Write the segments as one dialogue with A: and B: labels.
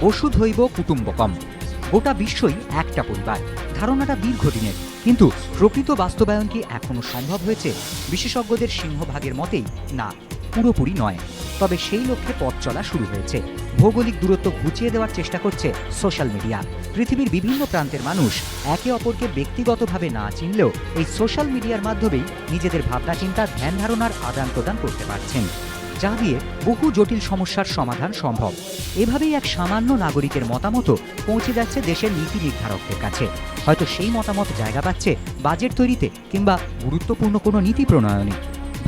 A: বসুধৈব কুটুম্বকম। গোটা বিশ্বই একটা পরিবার। ধারণাটা দীর্ঘদিনের। কিন্তু প্রকৃত বাস্তবায়ন কি এখনও সম্ভব হয়েছে? বিশেষজ্ঞদের সিংহভাগের মতেই না, পুরোপুরি নয়। তবে সেই লক্ষ্যে পথ চলা শুরু হয়েছে। ভৌগোলিক দূরত্ব ঘুচিয়ে দেওয়ার চেষ্টা করছে সোশ্যাল মিডিয়া। পৃথিবীর বিভিন্ন প্রান্তের মানুষ একে অপরকে ব্যক্তিগতভাবে না চিনলেও এই সোশ্যাল মিডিয়ার মাধ্যমেই নিজেদের ভাবনা চিন্তা ধ্যান ধারণার আদান প্রদান করতে পারছেন। যা দিয়ে বহু জটিল সমস্যার সমাধান সম্ভব। এভাবেই এক সামান্য নাগরিকের মতামতও পৌঁছে যাচ্ছে দেশের নীতি নির্ধারকদের কাছে। হয়তো সেই মতামত জায়গা পাচ্ছে বাজেট তৈরিতে কিংবা গুরুত্বপূর্ণ কোনো নীতি প্রণয়নে।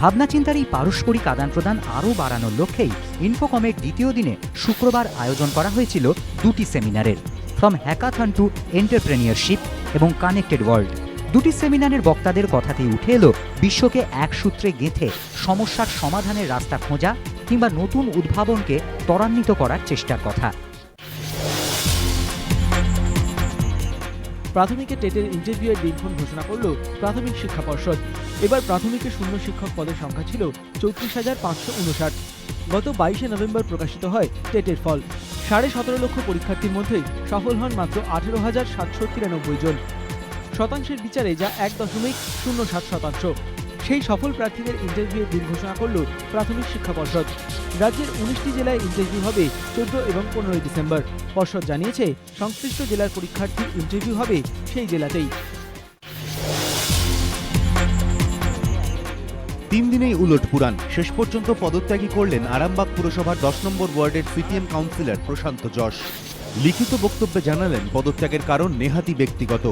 A: ভাবনা চিন্তার এই পারস্পরিক আদান প্রদান আরও বাড়ানোর লক্ষ্যেই ইনফোকমের দ্বিতীয় দিনে শুক্রবার আয়োজন করা হয়েছিল দুটি সেমিনারের, ফ্রম হ্যাকাথন টু এন্টারপ্রেনিয়রশিপ এবং কানেক্টেড ওয়ার্ল্ড। দুটি সেমিনারের বক্তাদের কথাতেই উঠে এলো বিশ্বকে এক সূত্রে গেঁথে সমস্যার সমাধানের রাস্তা খোঁজা কিংবা নতুন উদ্ভাবনকে ত্বরান্বিত করার চেষ্টার কথা।
B: প্রাথমিকে টেটের ইন্টারভিউয়ের দিনক্ষণ ঘোষণা করল প্রাথমিক শিক্ষা পর্ষদ। এবার প্রাথমিকে শূন্য শিক্ষক পদের সংখ্যা ছিল চৌত্রিশ হাজার পাঁচশো উনষাট। গত বাইশে নভেম্বর প্রকাশিত হয় টেটের ফল। সাড়ে সতেরো লক্ষ পরীক্ষার্থীর মধ্যে সফল হন মাত্র আঠেরো হাজার সাতশো তিরানব্বই জন। শতাংশের বিচারে যা এক দশমিক শূন্য সাত শতাংশ। সেই সফল প্রার্থীদের ইন্টারভিউয়ের দিন ঘোষণা করল প্রাথমিক শিক্ষা পর্ষদ। রাজ্যের উনিশটি জেলায় ইন্টারভিউ হবে চোদ্দ এবং পনেরোই ডিসেম্বর। পর্ষদ জানিয়েছে, সংশ্লিষ্ট জেলার পরীক্ষার্থীর ইন্টারভিউ হবে সেই জেলাতেই।
C: তিন দিনেই উলট পুরাণ। শেষ পর্যন্ত পদত্যাগী করলেন আরামবাগ পুরসভার দশ নম্বর ওয়ার্ডের সিপিএম কাউন্সিলর প্রশান্ত যশ। লিখিত বক্তব্যে জানালেন, পদত্যাগের কারণ নেহাতি ব্যক্তিগত।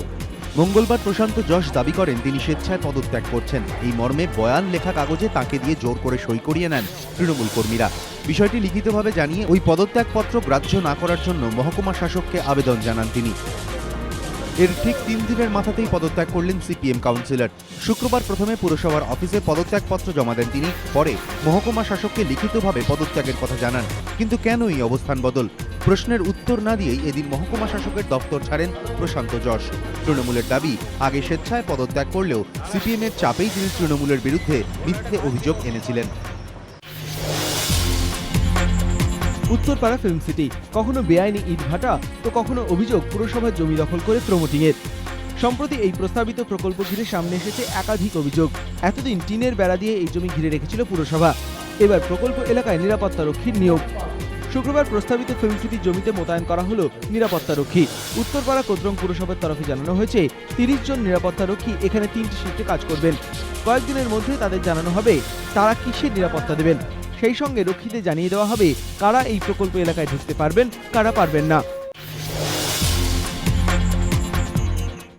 C: মঙ্গলবার প্রশান্ত যশ দাবি করেন, তিনি স্বেচ্ছায় পদত্যাগ করছেন। এই মর্মে বয়ান লেখা কাগজে তাকে দিয়ে জোর করে সই করিয়ে নেন তৃণমূল কর্মীরা। বিষয়টি লিখিতভাবে জানিয়ে ওই পদত্যাগপত্র গ্রাহ্য না করার জন্য মহকুমা শাসককে আবেদন জানান তিনি। এর ঠিক তিন দিনের মাথাতেই পদত্যাগ করলেন সিপিএম কাউন্সিলর। শুক্রবার প্রথমে পুরসভার অফিসে পদত্যাগপত্র জমা দেন তিনি, পরে মহকুমা শাসককে লিখিতভাবে পদত্যাগের কথা জানান। কিন্তু কেন এই অবস্থান বদল? প্রশ্নের উত্তর না দিয়েই এদিন মহকুমা শাসকের দপ্তর ছাড়েন প্রশান্ত যশ। তৃণমূলের দাবি, আগে স্বেচ্ছায় পদত্যাগ করলেও সিপিএম এর চাপেই তিনি তৃণমূলের বিরুদ্ধে মিথ্যে অভিযোগ এনেছিলেন।
B: উত্তরপাড়া ফিল্ম সিটি, কখনো বেআইনি ইট ভাটা তো কখনো অভিযোগ পুরসভার জমি দখল করে প্রমোটিংয়ের সম্প্রতি এই প্রস্তাবিত প্রকল্প ঘিরে সামনে এসেছে একাধিক অভিযোগ। এতদিন টিনের বেড়া দিয়ে এই জমি ঘিরে রেখেছিল পুরসভা। এবার প্রকল্প এলাকায় নিরাপত্তা রক্ষীর নিয়োগ। শুক্রবার প্রস্তাবিত ফিল্মটি জমিতে মোতায়েন করা হলো নিরাপত্তা রক্ষী। উত্তরপাড়া কোদ্রং পুরসভার তরফে জানানো হয়েছে, তিরিশ জন নিরাপত্তা রক্ষী এখানে তিনটি শিফটে কাজ করবেন। কয়েকদিনের মধ্যে তাদের জানানো হবে তারা কিসের নিরাপত্তা দেবেন। সেই সঙ্গে রক্ষীদের জানিয়ে দেওয়া হবে কারা এই প্রকল্প এলাকায় ঢুকতে পারবেন, কারা পারবেন না।